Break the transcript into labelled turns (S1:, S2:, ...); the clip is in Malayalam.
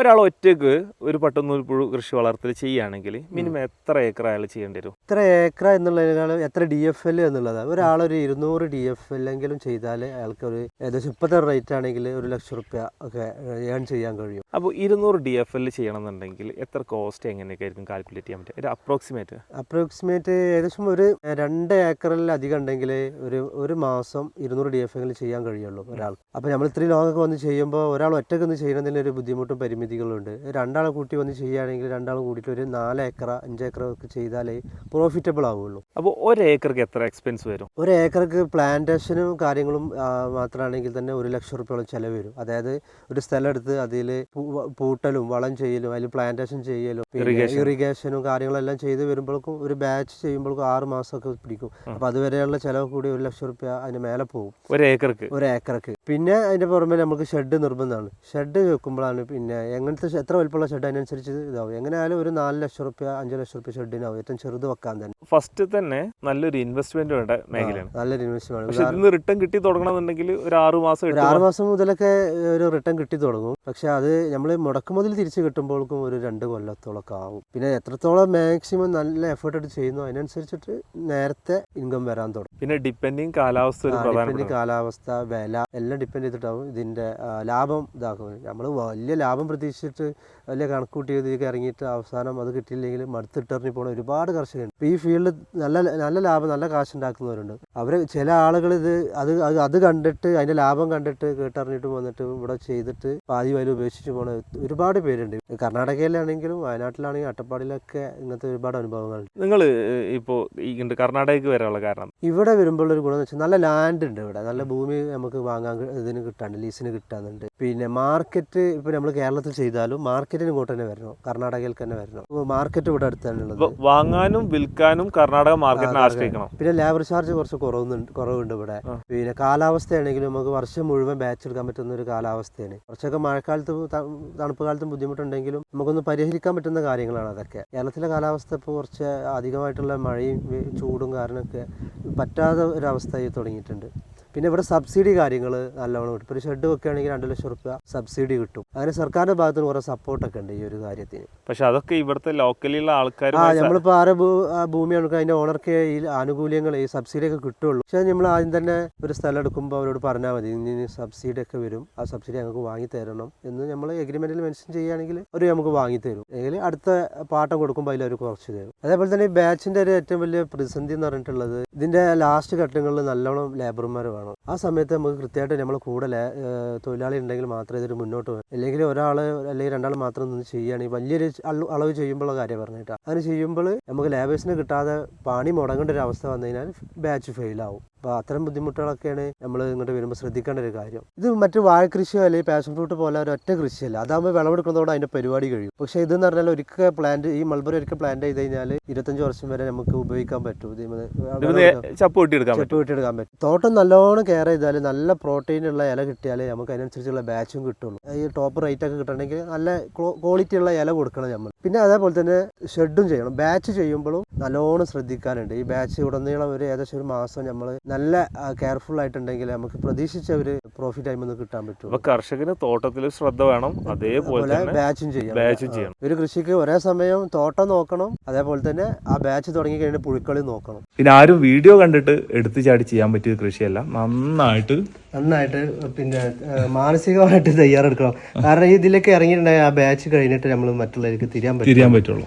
S1: ഒരാൾ ഒറ്റയ്ക്ക് ഒരു പട്ടുനൂൽപ്പുഴു കൃഷി വളർത്തൽ ചെയ്യുകയാണെങ്കിൽ മിനിമം എത്ര ഏക്കർ അയാൾ ചെയ്യേണ്ടി വരും?
S2: എത്ര ഏക്കർ എന്നുള്ളതിനേക്കാൾ എത്ര ഡി എഫ് എൽ എന്നുള്ളതാണ്. ഒരാളൊരു ഇരുന്നൂറ് ഡി എഫ് എല്ലെങ്കിലും ചെയ്താൽ അയാൾക്ക് ഒരു ഏകദേശം ഇപ്പോഴത്തെ റേറ്റ് ആണെങ്കിൽ ഒരു ലക്ഷം റുപ്യ ഒക്കെ ഏൺ ചെയ്യാൻ കഴിയും.
S1: അപ്പോൾ ഇരുന്നൂറ് ഡി എഫ് എൽ ചെയ്യണമെന്നുണ്ടെങ്കിൽ എത്ര കോസ്റ്റ് എങ്ങനെയൊക്കെ ആയിരിക്കും കാൽക്കുലേറ്റ് ചെയ്യാൻ പറ്റുക? ഒരു അപ്രോക്സിമേറ്റ്
S2: അപ്രോക്സിമേറ്റ് ഏകദേശം ഒരു രണ്ട് ഏക്കറിൽ അധികം ഉണ്ടെങ്കിൽ ഒരു ഒരു മാസം ഇരുന്നൂറ് ഡി എഫ് എങ്കിലും ചെയ്യാൻ കഴിയുള്ളൂ ഒരാൾ അപ്പോൾ നമ്മൾ ഇത്രയും ലോകമൊക്കെ വന്ന് ചെയ്യുമ്പോൾ ഒരാൾ ഒറ്റയ്ക്ക് ഒന്ന് ചെയ്യുന്നതിന് ഒരു ബുദ്ധിമുട്ടും പരിമിതികളുണ്ട് രണ്ടാളെ കൂട്ടി വന്ന് ചെയ്യുകയാണെങ്കിൽ രണ്ടാളും കൂട്ടിയിട്ട് ഒരു നാല് ഏക്കർ അഞ്ച് ഏക്കർ ഒക്കെ ചെയ്താലേ പ്രോഫിറ്റബിൾ ആവുള്ളൂ.
S1: അപ്പോൾ ഒരു ഏക്കർക്ക് എത്ര എക്സ്പെൻസ് വരും?
S2: ഒരു ഏക്കർക്ക് പ്ലാന്റേഷനും കാര്യങ്ങളും മാത്രമാണെങ്കിൽ തന്നെ ഒരു ലക്ഷം റുപ്യോളം ചിലവ് വരും. അതായത് ഒരു സ്ഥലം എടുത്ത് അതിൽ പൂട്ടലും വളം ചെയ്യലും അതിൽ പ്ലാന്റേഷൻ ചെയ്യലും ഇറിഗേഷനും കാര്യങ്ങളെല്ലാം ചെയ്ത് വരുമ്പോഴേക്കും ഒരു ബാച്ച് ചെയ്യുമ്പോഴേക്കും ആറ് മാസമൊക്കെ പിടിക്കും. അപ്പം അതുവരെയുള്ള ചിലവ് കൂടി ഒരു ലക്ഷം റുപ്യ അതിന് മേലെ പോകും.
S1: ഒരു ഏക്കർക്ക്?
S2: ഒരു ഏക്കർക്ക്. പിന്നെ അതിന്റെ പുറമെ നമുക്ക് ഷെഡ് നിർബന്ധമാണ്. ഷെഡ് വെക്കുമ്പോഴാണ് പിന്നെ എങ്ങനത്തെ എത്ര വലിപ്പമുള്ള ഷെഡ് അതിനനുസരിച്ച് ഇതാവും. എങ്ങനെയായാലും ഒരു നാല് ലക്ഷം റുപ്യ അഞ്ച് ലക്ഷം റുപ്യ ഷെഡിനാവും. ഏറ്റവും ചെറുത് വെക്കാൻ തന്നെ.
S1: ഫസ്റ്റ് തന്നെ നല്ലൊരു ഇൻവെസ്റ്റ്മെന്റ് വേണ്ട മേഖലയാണ്.
S2: നല്ലൊരു ഇൻവെസ്റ്റ്മെന്റ്
S1: റിട്ടേൺ കിട്ടി തുടങ്ങണമെന്നുണ്ടെങ്കിൽ ഒരു ആറ് മാസം
S2: ഒരു ആറ് മാസം മുതലൊക്കെ ഒരു റിട്ടേൺ കിട്ടി തുടങ്ങും. പക്ഷെ അത് നമ്മൾ മുടക്ക് മുതൽ തിരിച്ച് കിട്ടുമ്പോഴേക്കും ഒരു രണ്ട് കൊല്ലത്തോളൊക്കെ ആവും. പിന്നെ എത്രത്തോളം മാക്സിമം നല്ല എഫേർട്ട് എടുത്ത് ചെയ്യുന്നു അതിനനുസരിച്ചിട്ട് നേരത്തെ ഇൻകം വരാൻ തുടങ്ങും.
S1: പിന്നെ ഡിപ്പെൻഡിങ് കാലാവസ്ഥ പ്രധാനപ്പെട്ട
S2: കാലാവസ്ഥ വില എല്ലാം ഡിപ്പെൻഡ് ചെയ്തിട്ടാവും ഇതിന്റെ ലാഭം ഇതാക്കും. നമ്മൾ വലിയ ലാഭം പ്രതീക്ഷിച്ചിട്ട് വലിയ കണക്ക് കൂട്ടി ഇതിലേക്ക് ഇറങ്ങിയിട്ട് അവസാനം അത് കിട്ടിയില്ലെങ്കിൽ മടുത്തിട്ടെറിഞ്ഞ് പോകുന്ന ഒരുപാട് കർഷകരുണ്ട്. ഈ ഫീൽഡ് നല്ല നല്ല ലാഭം നല്ല കാശ് ഉണ്ടാക്കുന്നവരുണ്ട് അവർ ചില ആളുകൾ ഇത് അത് അത് കണ്ടിട്ട് അതിന്റെ ലാഭം കണ്ടിട്ട് കേട്ടറിഞ്ഞിട്ട് വന്നിട്ട് ഇവിടെ ചെയ്തിട്ട് പാതി വലിയ ഉപേക്ഷിച്ച് പോണ ഒരുപാട് പേരുണ്ട്. കർണാടകയിലാണെങ്കിലും വയനാട്ടിലാണെങ്കിലും അട്ടപ്പാടിയിലൊക്കെ ഇങ്ങനത്തെ ഒരുപാട് അനുഭവങ്ങളുണ്ട്.
S1: നിങ്ങൾ ഇപ്പോൾ ഇങ്ങോട്ട് കർണാടകയ്ക്ക് വരാനുള്ള കാരണം?
S2: ഇവിടെ വരുമ്പോൾ ഒരു ഗുണം എന്ന് വെച്ചാൽ നല്ല ലാൻഡ് ഉണ്ട് ഇവിടെ. നല്ല ഭൂമി നമുക്ക് വാങ്ങാൻ ഇതിന് കിട്ടാണ്ട് ലീസിന് കിട്ടാനുണ്ട് പിന്നെ മാർക്കറ്റ് ഇപ്പോൾ നമ്മൾ കേരളത്തിൽ ചെയ്താലും മാർക്കറ്റിന് ഇങ്ങോട്ട് തന്നെ വരണം. കർണാടകയിൽ തന്നെ വരണം. മാർക്കറ്റ് ഇവിടെ അടുത്താണ് ഉള്ളത്.
S1: വാങ്ങാനും വിൽക്കാനും കർണാടക മാർക്കറ്റിനെ ആശ്രയിക്കണം.
S2: പിന്നെ ലേബർ ചാർജ് കുറച്ച് കുറവുണ്ട് കുറവുണ്ട് ഇവിടെ. പിന്നെ കാലാവസ്ഥയാണെങ്കിലും നമുക്ക് വർഷം മുഴുവൻ ബാച്ച് എടുക്കാൻ പറ്റുന്ന ഒരു കാലാവസ്ഥയാണ്. കുറച്ചൊക്കെ മഴക്കാലത്ത് തണുപ്പ് കാലത്തും ബുദ്ധിമുട്ടുണ്ടെങ്കിലും നമുക്കൊന്ന് പരിഹരിക്കാൻ പറ്റുന്ന കാര്യങ്ങളാണ് അതൊക്കെ. കേരളത്തിലെ കാലാവസ്ഥ ഇപ്പോൾ കുറച്ച് അധികമായിട്ടുള്ള മഴയും ചൂടും കാരണമൊക്കെ പറ്റാത്ത ഒരവസ്ഥയായി തുടങ്ങിയിട്ടുണ്ട്. പിന്നെ ഇവിടെ സബ്സിഡി കാര്യങ്ങൾ നല്ലോണം കിട്ടും ഇപ്പോൾ ഒരു ഷെഡ് വെക്കുകയാണെങ്കിൽ രണ്ട് ലക്ഷം റുപ്യ സബ്സിഡി കിട്ടും. അങ്ങനെ സർക്കാരിന്റെ ഭാഗത്തുനിന്ന് കുറെ സപ്പോർട്ടൊക്കെ ഉണ്ട് ഈ ഒരു കാര്യത്തിന്.
S1: പക്ഷെ അതൊക്കെ ഇവിടുത്തെ ലോക്കലിലുള്ള ആൾക്കാർ
S2: ആ നമ്മളിപ്പോൾ ആരെ ഭൂമി എടുക്കുക അതിന്റെ ഓണർക്ക് ഈ ആനുകൂല്യങ്ങൾ ഈ സബ്സിഡി ഒക്കെ കിട്ടുള്ളൂ. പക്ഷെ നമ്മൾ ആദ്യം തന്നെ ഒരു സ്ഥലം എടുക്കുമ്പോൾ അവരോട് പറഞ്ഞാൽ മതി ഇനി സബ്സിഡി ഒക്കെ വരും ആ സബ്സിഡി ഞങ്ങൾക്ക് വാങ്ങി തരണം എന്ന് നമ്മൾ എഗ്രിമെന്റിൽ മെൻഷൻ ചെയ്യുകയാണെങ്കിൽ അവർ നമുക്ക് വാങ്ങി തരും. അല്ലെങ്കിൽ അടുത്ത പാട്ടം കൊടുക്കുമ്പോൾ അതിൽ അവർ കുറച്ച് തരും. അതേപോലെ തന്നെ ഈ ബാച്ചിന്റെ ഒരു ഏറ്റവും വലിയ പ്രതിസന്ധി എന്ന് പറഞ്ഞിട്ടുള്ളത് ഇതിന്റെ ലാസ്റ്റ് ഘട്ടങ്ങളിൽ നല്ലോണം ലേബർമാർ വേണം. ആ സമയത്ത് നമുക്ക് കൃത്യമായിട്ട് നമ്മൾ കൂടെ തൊഴിലാളി ഉണ്ടെങ്കിൽ മാത്രമേ ഇതൊരു മുന്നോട്ട് അല്ലെങ്കിൽ ഒരാൾ അല്ലെങ്കിൽ രണ്ടാൾ മാത്രം നിന്ന് ചെയ്യുകയാണെങ്കിൽ വലിയൊരു അളവ് ചെയ്യുമ്പോഴുള്ള കാര്യം പറഞ്ഞിട്ടാണ് അങ്ങനെ ചെയ്യുമ്പോൾ നമുക്ക് ലേബേഴ്സിനെ കിട്ടാതെ പണി മുടങ്ങേണ്ട ഒരു അവസ്ഥ വന്നു കഴിഞ്ഞാൽ ബാച്ച് ഫെയിലാവും അപ്പോൾ അത്തരം ബുദ്ധിമുട്ടുകളൊക്കെയാണ് നമ്മൾ ഇങ്ങോട്ട് വരുമ്പോൾ ശ്രദ്ധിക്കേണ്ട ഒരു കാര്യം. ഇത് മറ്റു വാഴ കൃഷിയോ അല്ലെങ്കിൽ പാഷൻ ഫ്രൂട്ട് പോലെ ഒരു ഒറ്റ കൃഷിയല്ല. അതാകുമ്പോൾ വിളവെടുക്കുന്നതോടെ അതിന്റെ പരിപാടി കഴിയും. പക്ഷേ ഇതെന്ന് പറഞ്ഞാൽ ഒരിക്കൽ പ്ലാന്റ് ഈ മൾബറി ഒരിക്കൽ പ്ലാന്റ് ചെയ്ത് കഴിഞ്ഞാൽ ഇരുപത്തഞ്ച് വർഷം വരെ നമുക്ക് ഉപയോഗിക്കാൻ പറ്റും.
S1: ചപ്പ്
S2: ചെപ്പ് പറ്റും. തോട്ടം നല്ലോണം കെയർ ചെയ്താൽ നല്ല പ്രോട്ടീൻ ഉള്ള ഇല കിട്ടിയാലേ നമുക്ക് അതിനനുസരിച്ചുള്ള ബാച്ചും കിട്ടുള്ളൂ. ഈ ടോപ്പ് റേറ്റ് ഒക്കെ കിട്ടണമെങ്കിൽ നല്ല ക്വാളിറ്റി ഉള്ള ഇല കൊടുക്കണം നമ്മൾ പിന്നെ അതേപോലെ തന്നെ ഷെഡും ചെയ്യണം. ബാച്ച് ചെയ്യുമ്പോഴും നല്ലോണം ശ്രദ്ധിക്കാനുണ്ട്. ഈ ബാച്ച് ഉടനീളം ഒരു ഏകദേശം ഒരു മാസം നമ്മൾ നല്ല കെയർഫുൾ ആയിട്ടുണ്ടെങ്കിൽ നമുക്ക് പ്രതീക്ഷിച്ച ഒരു പ്രോഫിറ്റ് ടൈം ഒന്ന് കിട്ടാൻ പറ്റും.
S1: അപ്പൊ കർഷകന് തോട്ടത്തിൽ ശ്രദ്ധ വേണം അതേപോലെ
S2: ബാച്ചും ചെയ്യണം
S1: ബാച്ചും ചെയ്യണം.
S2: ഒരു കൃഷിക്ക് ഒരേ സമയം തോട്ടം നോക്കണം അതേപോലെ തന്നെ ആ ബാച്ച് തുടങ്ങി കഴിഞ്ഞാൽ പുഴുക്കളി നോക്കണം.
S1: പിന്നെ ആരും വീഡിയോ കണ്ടിട്ട് എടുത്തു ചാടി ചെയ്യാൻ പറ്റിയ കൃഷിയല്ല നന്നായിട്ട്
S2: നന്നായിട്ട് പിന്നെ മാനസികമായിട്ട് തയ്യാറെടുക്കണം. കാരണം ഇതിലൊക്കെ ഇറങ്ങിയിട്ടുണ്ടെങ്കിൽ ആ ബാച്ച് കഴിഞ്ഞിട്ട് നമ്മൾ മറ്റുള്ളവർക്ക് തിരിയാൻ പറ്റും.
S1: തിരിയാൻ പറ്റുള്ളൂ.